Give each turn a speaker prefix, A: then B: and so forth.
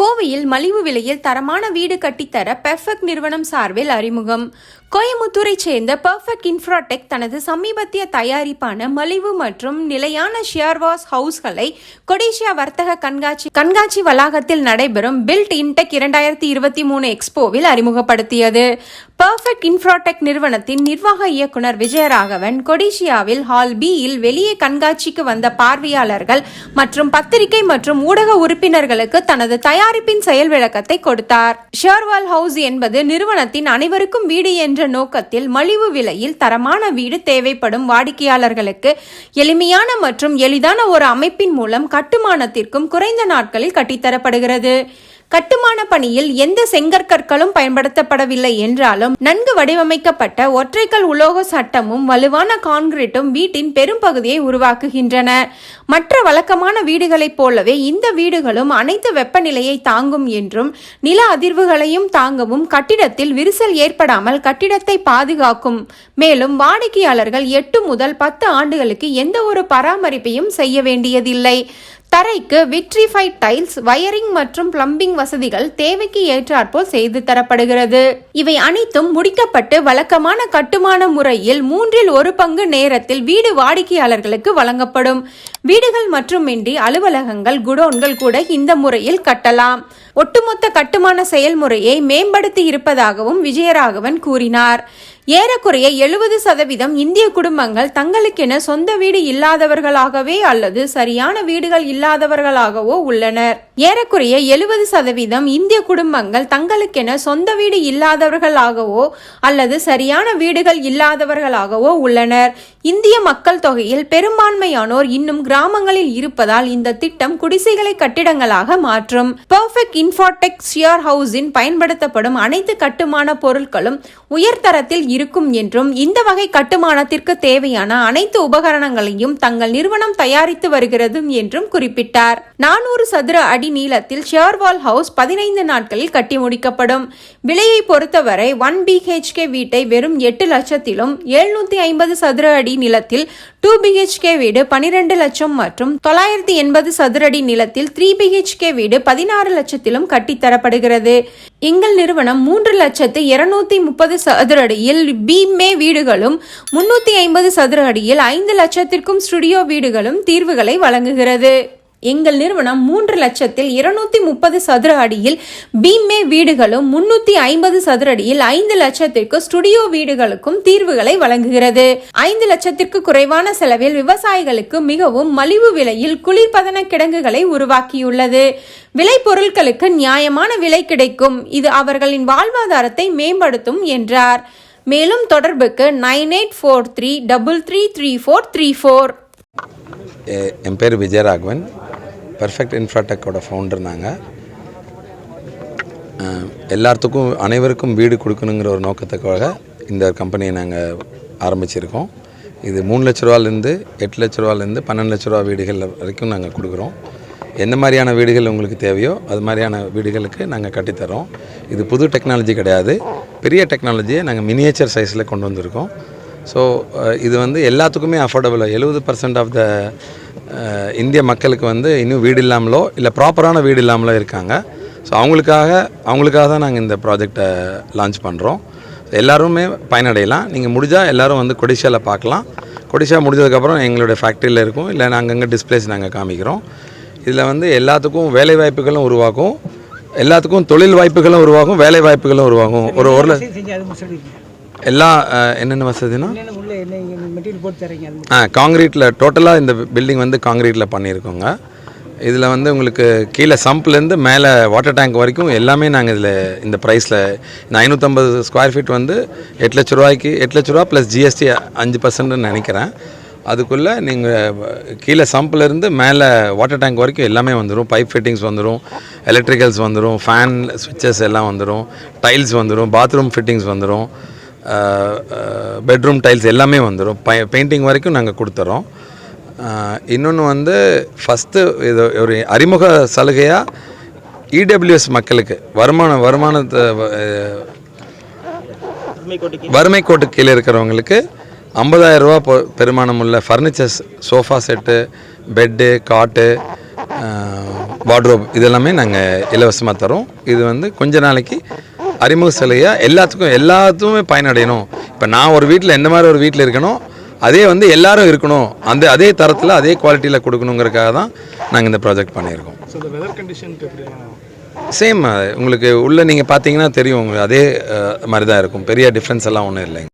A: கோவையில் மலிவு விலையில் தரமான வீடு கட்டித்தர பெர்ஃபெக்ட் நிறுவனம் சார்பில் அறிமுகம். கோயமுத்தூரைச் சேர்ந்த பெர்ஃபெக்ட் இன்ஃப்ராடெக் தனது சமீபத்திய தயாரிப்பான மலிவு மற்றும் நிலையான ஷியர்வாஸ் ஹவுஸ்களை கொடிஷியா வர்த்தக கண்காட்சி கண்காட்சி வளாகத்தில் நடைபெறும் பில்ட் இன்டெக் இரண்டாயிரத்தி இருபத்தி மூணு எக்ஸ்போவில் அறிமுகப்படுத்தியது. பெர்ஃபெக்ட் இன்ஃப்ராடெக் நிறுவனத்தின் நிர்வாக இயக்குனர் விஜயராகவன் கொடிஷியாவில் ஹால் பியில் வெளியே கண்காட்சிக்கு வந்த பார்வையாளர்கள் மற்றும் பத்திரிகை மற்றும் ஊடக உறுப்பினர்களுக்கு தனது தயாரிப்பின் செயல் விளக்கத்தை கொடுத்தார். ஷேர்வால் ஹவுஸ் என்பது நிறுவனத்தின் அனைவருக்கும் வீடு என்ற நோக்கத்தில் மலிவு விலையில் தரமான வீடு தேவைப்படும் வாடிக்கையாளர்களுக்கு எளிமையான மற்றும் எளிதான ஒரு அமைப்பின் மூலம் கட்டுமானத்திற்கும் குறைந்த நாட்களில் கட்டித்தரப்படுகிறது. கட்டுமான பணியில் எந்த செங்கற்கற்களும் பயன்படுத்தப்படவில்லை என்றாலும் நன்கு வடிவமைக்கப்பட்ட ஒற்றைக்கல் உலோக சட்டமும் வலுவான கான்கிரீட்டும் வீட்டின் பெரும் பகுதியை உருவாக்குகின்றன. மற்ற வழக்கமான வீடுகளைப் போலவே இந்த வீடுகளும் அனைத்து வெப்பநிலையை தாங்கும் என்றும் நில அதிர்வுகளையும் தாங்கவும் கட்டிடத்தில் விரிசல் ஏற்படாமல் கட்டிடத்தை பாதுகாக்கும். மேலும் வாடிக்கையாளர்கள் எட்டு முதல் பத்து ஆண்டுகளுக்கு எந்த ஒரு பராமரிப்பையும் செய்ய வேண்டியதில்லை. தரைக்கு விட்ரிஃபைட் டைல்ஸ் வயரிங் மற்றும் பிளம்பிங் வசதிகள் தேவைக்கு ஏற்றாற்போல் செய்து தரப்படுகிறது. இவை அனைத்தும் முடிக்கப்பட்டு வழக்கமான கட்டுமான முறையில் மூன்றில் ஒரு பங்கு நேரத்தில் வீடு வாடிக்கையாளர்களுக்கு வழங்கப்படும். வீடுகள் மட்டுமின்றி அலுவலகங்கள் குடோன்கள் கூட இந்த முறையில் கட்டலாம். ஒட்டுமொத்த கட்டுமான செயல்முறையை மேம்படுத்தி இருப்பதாகவும் விஜயராகவன் கூறினார். ஏறக்குறைய எழுபது சதவீதம் இந்திய குடும்பங்கள் தங்களுக்கென சொந்த வீடு இல்லாதவர்களாகவே அல்லது சரியான வீடுகள் இல்லாதவர்களாகவோ உள்ளனர். ஏறக்குறைய எழுபது சதவீதம் இந்திய குடும்பங்கள் தங்களுக்கென சொந்த வீடு இல்லாதவர்களாகவோ அல்லது சரியான வீடுகள் இல்லாதவர்களாகவோ உள்ளனர். இந்திய மக்கள் தொகையில் பெரும்பான்மையானோர் இன்னும் கிராமங்களில் இருப்பதால் இந்த திட்டம் குடிசைகளை கட்டிடங்களாக மாற்றும். பெர்ஃபெக்ட் இன்ஃபாடெக் ஷியர் ஹவுஸின் பயன்படுத்தப்படும் அனைத்து கட்டுமான பொருட்களும் உயர்தரத்தில் இருக்கும் என்றும் இந்த வகை கட்டுமானத்திற்கு தேவையான அனைத்து உபகரணங்களையும் தங்கள் நிறுவனம் தயாரித்து வருகிறது என்றும் குறிப்பிட்டார். நானூறு சதுர அடி நீளத்தில் ஷேர்வால் ஹவுஸ் பதினைந்து நாட்களில் கட்டி முடிக்கப்படும். விலையை பொறுத்தவரை ஒன் பிஹெச்கே வீட்டை வெறும் எட்டு லட்சத்திலும் எழுநூத்தி ஐம்பது சதுர அடி நிலத்தில் டூ பிஹெச்கே வீடு பனிரெண்டு லட்சம் மற்றும் தொள்ளாயிரத்தி எண்பது சதுரடி நிலத்தில் த்ரீ பிஹெச்கே வீடு பதினாறு லட்சத்திலும் கட்டித்தரப்படுகிறது எங்கள் நிறுவனம் மூன்று லட்சத்து இருநூத்தி முப்பது சதுர அடியில் பீமே வீடுகளும் முன்னூத்தி ஐம்பது சதுர அடியில் ஐந்து லட்சத்திற்கும் ஸ்டுடியோ வீடுகளும் தீர்வுகளை வழங்குகிறது. எங்கள் நிறுவனம் மூன்று லட்சத்தில் இருநூத்தி முப்பது சதுர அடியில் பீமே வீடுகளும் முன்னூத்தி ஐம்பது சதுர அடியில் ஐந்து லட்சத்திற்கு ஸ்டுடியோ வீடுகளுக்கும் தீர்வுகளை வழங்குகிறது. ஐந்து லட்சத்திற்கு குறைவான செலவில் விவசாயிகளுக்கு மிகவும் மலிவு விலையில் குளிர்பதன கிடங்குகளை உருவாக்கியுள்ளது. விலை பொருட்களுக்கு நியாயமான விலை கிடைக்கும். இது அவர்களின் வாழ்வாதாரத்தை மேம்படுத்தும் என்றார். மேலும் தொடர்புக்கு nine eight four three double three three four three four.
B: என் பேர் விஜயராகவன். பெர்ஃபெக்ட் இன்ஃப்ராடெக்கோட ஃபவுண்டர் நாங்கள் எல்லாத்துக்கும் அனைவருக்கும் வீடு கொடுக்கணுங்கிற ஒரு நோக்கத்துக்காக இந்த கம்பெனியை நாங்கள் ஆரம்பிச்சிருக்கோம். இது மூணு லட்ச ரூபாலேருந்து எட்டு லட்ச ரூபாலேருந்து பன்னெண்டு லட்ச ரூபா வீடுகள் வரைக்கும் நாங்கள் கொடுக்குறோம். எந்த மாதிரியான வீடுகள் உங்களுக்கு தேவையோ அது மாதிரியான வீடுகளுக்கு நாங்கள் கட்டித்தரோம். இது புது டெக்னாலஜி கிடையாது. பெரிய டெக்னாலஜியை நாங்கள் மினியேச்சர் சைஸில் கொண்டு வந்திருக்கோம். ஸோ இது வந்து எல்லாத்துக்குமே அஃபோர்டபுளாக எழுபது பர்சன்ட் ஆஃப் த இந்திய மக்களுக்கு வந்து இன்னும் வீடு இல்லாமலோ இல்லை ப்ராப்பரான வீடு இல்லாமலோ இருக்காங்க. ஸோ அவங்களுக்காக அவங்களுக்காக தான் நாங்கள் இந்த ப்ராஜெக்டை லான்ச் பண்ணுறோம் எல்லாருமே பயனடையலாம். நீங்கள் முடிஞ்சால் எல்லாரும் வந்து கொடிஷாவில் பார்க்கலாம். கொடிஷா முடிஞ்சதுக்கப்புறம் எங்களுடைய ஃபேக்ட்ரியில் இருக்கும். இல்லை நாங்கள் அங்கே டிஸ்பிளேஸ் நாங்கள் காமிக்கிறோம். இதில் வந்து எல்லாத்துக்கும் வேலை வாய்ப்புகளும் உருவாகும். எல்லாத்துக்கும் தொழில் வாய்ப்புகளும் உருவாகும். வேலை வாய்ப்புகளும் உருவாகும். ஒரு ஒரு எல்லா என்னென்ன வசதினா
C: என்ன மெட்டீரியல் போட்டு தரீங்க அது
B: ஆ காங்கிரீட்டில் டோட்டலாக இந்த பில்டிங் வந்து காங்கிரீட்டில் பண்ணியிருக்கோங்க. இதில் வந்து உங்களுக்கு கீழே சம்ப்லேருந்து மேலே வாட்டர் டேங்க் வரைக்கும் எல்லாமே நாங்கள் இதில் இந்த ப்ரைஸில் இந்த ஐநூற்றம்பது ஸ்கொயர் ஃபீட் வந்து எட்டு லட்ச ரூபாய்க்கு எட்டு லட்ச ரூபா ப்ளஸ் ஜிஎஸ்டி அஞ்சு பர்சன்ட்னு நினைக்கிறேன். அதுக்குள்ளே நீங்கள் கீழே சம்ப்லேருந்து மேலே வாட்டர் டேங்க் வரைக்கும் எல்லாமே வந்துடும் பைப் ஃபிட்டிங்ஸ் வந்துடும் எலக்ட்ரிக்கல்ஸ் வந்துடும் ஃபேன் சுவிட்சஸ் எல்லாம் வந்துடும் டைல்ஸ் வந்துடும் பாத்ரூம் ஃபிட்டிங்ஸ் வந்துடும் பெட்ரூம் டைல்ஸ் எல்லாமே வந்துடும் பை பெயிண்டிங் வரைக்கும் நாங்கள் கொடுத்துறோம். இன்னொன்று வந்து ஃபஸ்ட்டு இது ஒரு அறிமுக சலுகையாக இடபிள்யூஎஸ் மக்களுக்கு வருமான வருமானத்தை வறுமை கோட்டு கீழே இருக்கிறவங்களுக்கு 50000 ரூபா பெருமானம் உள்ள furnitures sofa set bed cot wardrobe இதெல்லாமே நாங்கள் இலவசமாக தரோம். இது வந்து கொஞ்ச நாளைக்கு அறிமுக சிலையாக எல்லாத்துக்கும் எல்லாத்துக்குமே பயனடையணும். இப்போ நான் ஒரு வீட்டில் எந்த மாதிரி ஒரு வீட்டில் இருக்கணும் அதே வந்து எல்லாரும் இருக்கணும். அந்த அதே தரத்தில் அதே குவாலிட்டியில் கொடுக்கணுங்கிறதுக்காக தான் நாங்கள் இந்த ப்ராஜெக்ட் பண்ணியிருக்கோம். சேம் உங்களுக்கு உள்ளே நீங்கள் பார்த்தீங்கன்னா தெரியும். உங்களுக்கு அதே மாதிரி தான் இருக்கும். பெரிய டிஃப்ரென்ஸ் எல்லாம் ஒன்றும் இல்லைங்க.